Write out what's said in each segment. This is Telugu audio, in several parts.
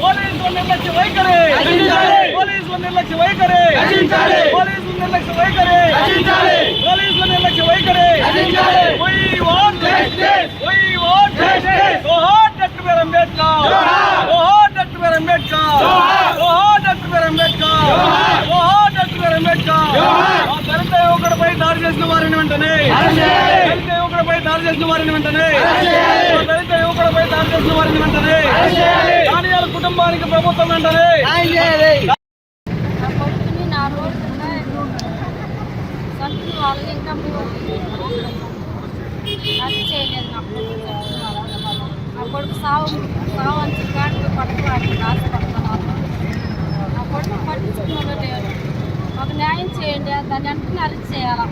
పోలీసుల నిర్లక్ష్య వైఖరి పోలీసుల నిర్లక్ష్య వైఖరి పోలీసుల నిర్లక్ష్య వైఖరి పోలీసుల నిర్లక్ష్య వైఖరి అంబేద్కర్ అంబేద్కర్ చేసిన వారిని వెంటనే. దళిత యువకుడిపై దాడి చేసిన వారిని వెంటనే. దళిత యువకుడిపై దాడి చేసిన వారిని వెంటనే. దానియాల కుటుంబానికి ప్రభుత్వం వెంటనే. వాళ్ళని ఇంకా అది చేయలేదు నా వాళ్ళు. నా కొడుకు సావు సావు అని కాడికి పట్టుకోవాలి ఆశపడుతున్నాను నా కొడుకు పట్టించుకున్న లేదు మాకు న్యాయం చేయండి దాన్ని వెంటనే అరెస్ట్ చేయాలా?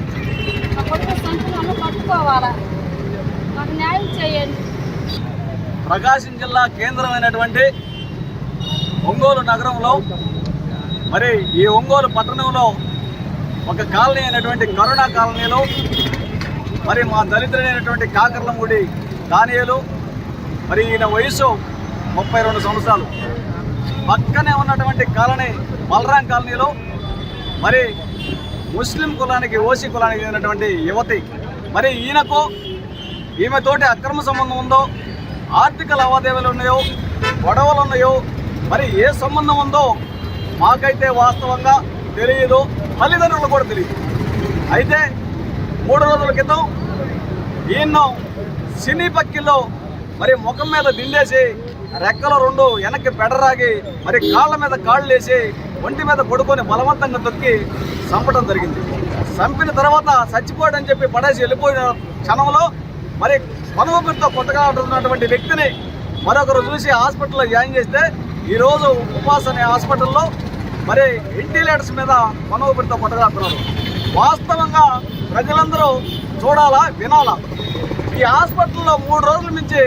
నా కొడుకు సంతులను పట్టుకోవాలా? మాకు న్యాయం చేయండి. ప్రకాశం జిల్లా కేంద్రమైనటువంటి ఒంగోలు నగరంలో మరి ఈ ఒంగోలు పట్టణంలో ఒక కాలనీ అయినటువంటి కరోనా కాలనీలో మరి మా దళితుడైనటువంటి కాకర్లమూడి దానియలు మరి ఈయన వయసు ముప్పై రెండు సంవత్సరాలు. పక్కనే ఉన్నటువంటి కాలనీ బలరాం కాలనీలో మరి ముస్లిం కులానికి ఓసీ కులానికి చెందినటువంటి యువతి మరి ఈయనకు ఈమెతోటి అక్రమ సంబంధం ఉందో ఆర్థిక లావాదేవీలు ఉన్నాయో గొడవలు ఉన్నాయో మరి ఏ సంబంధం ఉందో మాకైతే వాస్తవంగా తెలియదు తల్లిదండ్రులు కూడా తెలియదు. అయితే మూడు రోజుల క్రితం ఈయన సినీ పక్కిల్లో మరి ముఖం మీద దిండేసి రెక్కలు రెండు వెనక్కి పెడరాగి మరి కాళ్ళ మీద కాళ్ళు వేసి ఒంటి మీద పడుకొని బలవంతంగా తొక్కి చంపడం జరిగింది. చంపిన తర్వాత చచ్చిపోయాడని చెప్పి పడేసి వెళ్ళిపోయిన క్షణంలో మరి పనుగుపిరితో కొత్తగా ఉంటున్నటువంటి వ్యక్తిని మరొకరు చూసి హాస్పిటల్లో జాయిన్ చేస్తే ఈరోజు ఉపాస్ అనే హాస్పిటల్లో మరి వెంటిలేటర్స్ మీద పనుగుపిరితో కొట్టగలుగుతున్నారు వాస్తవంగా ప్రజలందరూ చూడాలా వినాలా? ఈ హాస్పిటల్లో మూడు రోజుల నుంచి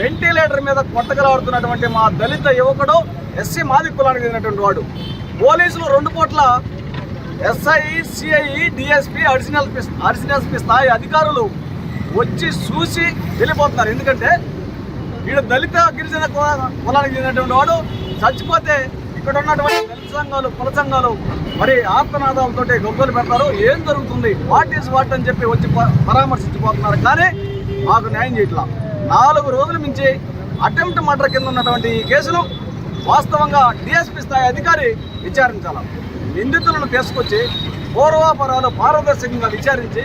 వెంటిలేటర్ మీద కొట్టగలాడుతున్నటువంటి మా దళిత యువకుడు ఎస్సీ మాది కులానికి చెందినటువంటి వాడు. పోలీసులు రెండు పూట్ల SI CI DSP additional P- additional స్థాయి అధికారులు వచ్చి చూసి వెళ్ళిపోతున్నారు. ఎందుకంటే వీడు దళిత గిరిజన కులానికి చెందినటువంటి వాడు. చచ్చిపోతే ఇక్కడ ఉన్నటువంటి దళిత సంఘాలు కుల సంఘాలు మరి ఆత్మనాదాలతో గొప్పలు పెడతారు. ఏం జరుగుతుంది? వాట్ ఈస్ వాట్ అని చెప్పి వచ్చి పరామర్శించిపోతున్నారు కానీ మాకు న్యాయం చేయట్లా. నాలుగు రోజుల నుంచి అటెంప్ట్ మర్డర్ కింద ఉన్నటువంటి ఈ కేసులు వాస్తవంగా డిఎస్పీ స్థాయి అధికారి విచారించాలి? నిందితులను తీసుకొచ్చి పూర్వాపరాలు పారదర్శకంగా విచారించి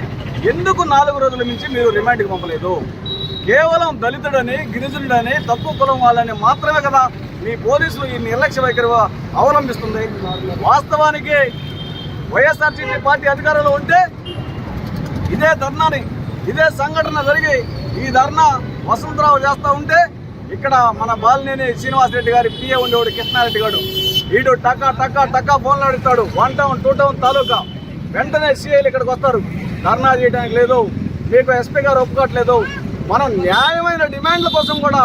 ఎందుకు నాలుగు రోజుల నుంచి మీరు రిమాండ్కి పంపలేదు? కేవలం దళితుడని గిరిజనుడని తక్కువ కులం వాళ్ళని మాత్రమే కదా మీ పోలీసులు ఈ నిర్లక్ష్య వైఖరి అవలంబిస్తుంది? వాస్తవానికి వైఎస్ఆర్సీపీ పార్టీ అధికారంలో ఉంటే ఇదే ధర్నాని ఇదే సంఘటన జరిగి ఈ ధర్నా వసంతరావు చేస్తూ ఉంటే ఇక్కడ మన బాలినేని శ్రీనివాసరెడ్డి గారి పిఏ ఉండేవాడు కృష్ణారెడ్డి గారు వీడు టకా టకా టకా ఫోన్లు అడుగుతాడు. One town two town taluka. వెంటనే సీఐలు ఇక్కడికి వస్తారు. ధర్నా చేయడానికి లేదు. మీకు ఎస్పీ గారు ఒప్పుకోవట్లేదు. మనం న్యాయమైన డిమాండ్ల కోసం కూడా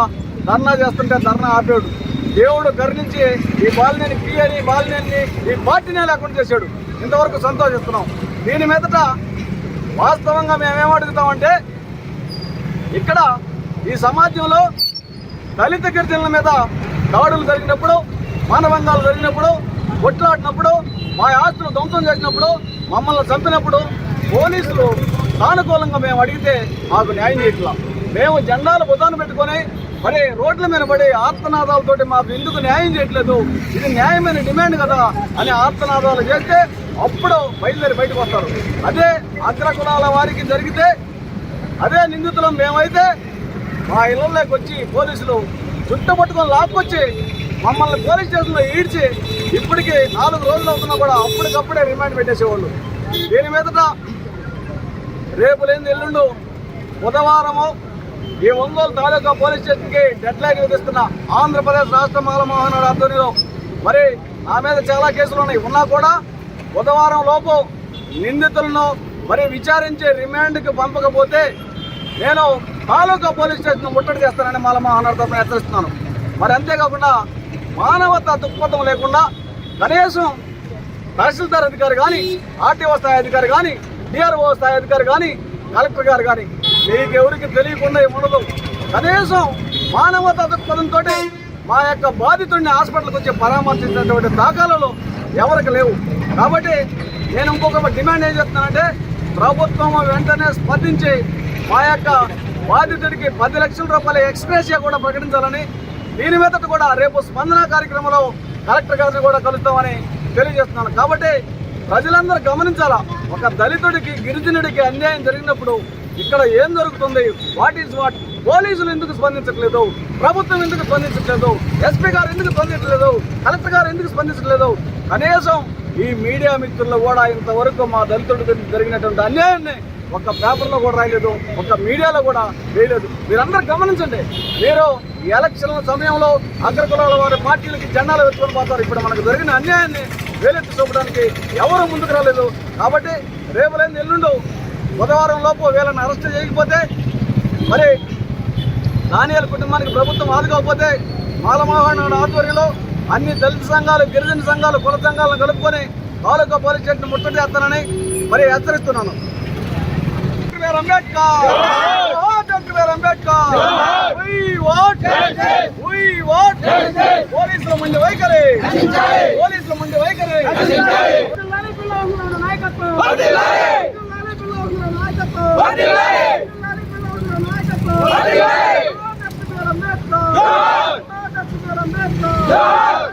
ధర్నా చేస్తుంటే ధర్నా ఆపాడు. దేవుడు కరుణించి ఈ బాలినేని పిఏని బాలినేని ఈ పార్టీనే లేకుండా చేశాడు. ఇంతవరకు సంతోషిస్తున్నాం. దీని మీదట వాస్తవంగా మేమేమడుగుతామంటే ఇక్కడ ఈ సమాజంలో దళిత గిరిజనుల మీద దాడులు జరిగినప్పుడు మానవంగాలు జరిగినప్పుడు కొట్లాడినప్పుడు మా ఆస్తులు ధ్వంసం చేసినప్పుడు మమ్మల్ని చంపినప్పుడు పోలీసులు సానుకూలంగా మేము అడిగితే మాకు న్యాయం చేయట్లా. మేము జెండాలు బుధాన్ని పెట్టుకొని మరి రోడ్ల మీద పడి ఆర్తనాదాలతోటి మాకు ఎందుకు న్యాయం చేయట్లేదు? ఇది న్యాయమైన డిమాండ్ కదా అని ఆర్తనాదాలు చేస్తే అప్పుడు బయలుదేరి బయటకు వస్తారు. అదే అగ్రకులాల వారికి జరిగితే అదే నిందితులం మేమైతే మా ఇళ్ళలోకి వచ్చి పోలీసులు చుట్టపట్టుకొని లాక్కొచ్చి మమ్మల్ని పోలీస్ స్టేషన్లో ఈడ్చి ఇప్పటికి నాలుగు రోజులు అవుతున్నా కూడా అప్పటికప్పుడే రిమాండ్ పెట్టేసేవాళ్ళు. దీని మీదట రేపు లేని ఎల్లుండు బుధవారము ఈ ఒంగోలు తాలూకా పోలీస్ స్టేషన్కి డెడ్ లైన్ విధిస్తున్న ఆంధ్రప్రదేశ్ రాష్ట్ర మాలమోహన్ ఆధ్వర్యంలో మరి నా మీద చాలా కేసులు ఉన్నాయి. ఉన్నా కూడా బుధవారం లోపు నిందితులను మరి విచారించి రిమాండ్కి పంపకపోతే నేను తాలూకా పోలీస్ స్టేషన్ ముట్టడి చేస్తానని మా తరఫున హెచ్చరిస్తున్నాను. మరి అంతేకాకుండా మానవత దృక్పథం లేకుండా కనీసం తహసీల్దార్ అధికారి కానీ ఆర్టీఓ స్థాయి అధికారి కానీ డిఆర్ఓ స్థాయి అధికారి కానీ కలెక్టర్ గారు కానీ మీకు ఎవరికి తెలియకుండా ఉండదు కనీసం మానవత దృక్పథంతో మా యొక్క బాధితుడిని హాస్పిటల్కి వచ్చి పరామర్శించినటువంటి దాఖలాలు ఎవరికి లేవు. కాబట్టి నేను ఇంకొక డిమాండ్ ఏం చెప్తున్నానంటే ప్రభుత్వం వెంటనే స్పందించి మా యొక్క బాధితుడికి పది లక్షల రూపాయల ఎక్స్ప్రెసియా కూడా ప్రకటించాలని దీని మీదట కూడా రేపు స్పందన కార్యక్రమంలో కలెక్టర్ గారిని కూడా కలుస్తామని తెలియజేస్తున్నాను. కాబట్టి ప్రజలందరూ గమనించాలా ఒక దళితుడికి గిరిజనుడికి అన్యాయం జరిగినప్పుడు ఇక్కడ ఏం జరుగుతుంది? వాట్ ఈస్ వాట్ పోలీసులు ఎందుకు స్పందించట్లేదు? ప్రభుత్వం ఎందుకు స్పందించట్లేదు? ఎస్పీ గారు ఎందుకు స్పందించట్లేదు? కలెక్టర్ గారు ఎందుకు స్పందించట్లేదు? కనీసం ఈ మీడియా మిత్రులు కూడా ఇంతవరకు మా దళితుడికి జరిగినటువంటి అన్యాయాన్ని ఒక పేపర్లో కూడా రాయలేదు ఒక మీడియాలో కూడా వేయలేదు. మీరందరూ గమనించండి. మీరు ఈ ఎలక్షన్ల సమయంలో అగ్రకులాల వారి పార్టీలకి జెండాలు పెట్టుకొని పోతారు. ఇప్పుడు మనకు జరిగిన అన్యాయాన్ని వేలెత్తి చూపడానికి ఎవరు ముందుకు రాలేదు. కాబట్టి రేపులేని ఎల్లుండు బుధవారం లోపు వీళ్ళని అరెస్ట్ చేయకపోతే మరి దానియాల కుటుంబానికి ప్రభుత్వం ఆదుకోకపోతే మాలమోహన్ ఆధ్వర్యంలో అన్ని దళిత సంఘాలు గిరిజన సంఘాలు కుల సంఘాలను కలుపుకొని తాలూకా పోలీస్ స్టేషన్ ముట్టడి చేస్తానని మరి హెచ్చరిస్తున్నాను. டாக்டர் அம்பேத்கர். டாக்டர் அம்பேத்கர். போலீஸ்ல முந்தி வைக்கிறேன். போலீஸ்ல முந்தி வைக்கிறேன்.